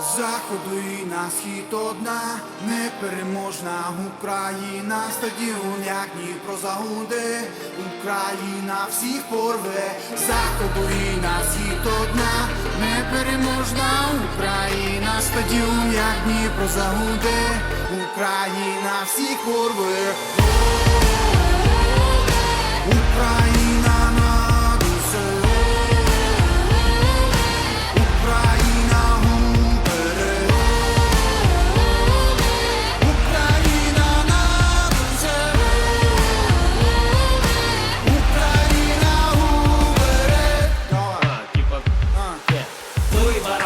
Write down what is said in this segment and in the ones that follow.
заходу і на схід одна непереможна Україна, стадіон, як Дніпро загуде, Україна всіх порве, заходу і на схід одна непереможна Україна, стадіон, як Дніпро загуде, Україна всіх порве.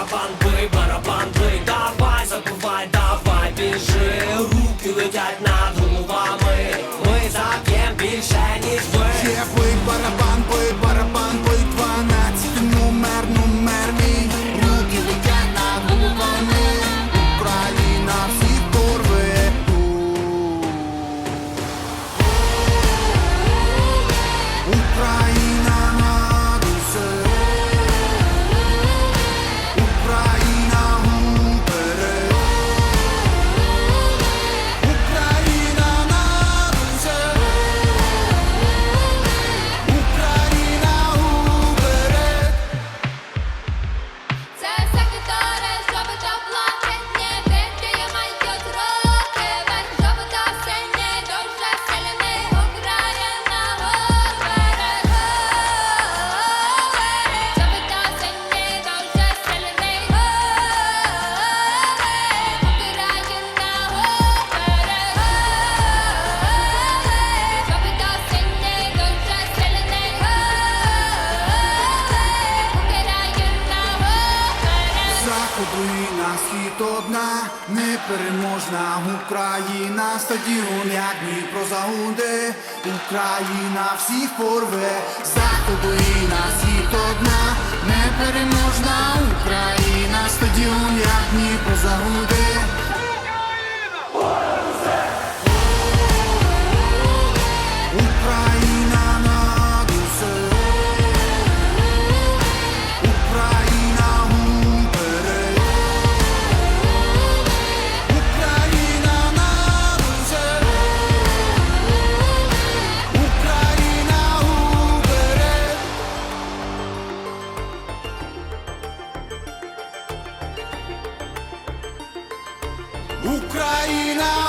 Барабан, бий барабан, бий, давай, забувай, давай, біжи, руки летять над головами, ми заб'єм більше, ніж ви. Є бий барабан, бий барабан, бий 12 номер, номер мій. Руки летять над головами. Україна всіх порве Україна Заходу і на схід одна непереможна Україна, стадіон, як Дніпро загуде, Україна всіх порве, заходу і на схід одна непереможна Україна, Україна.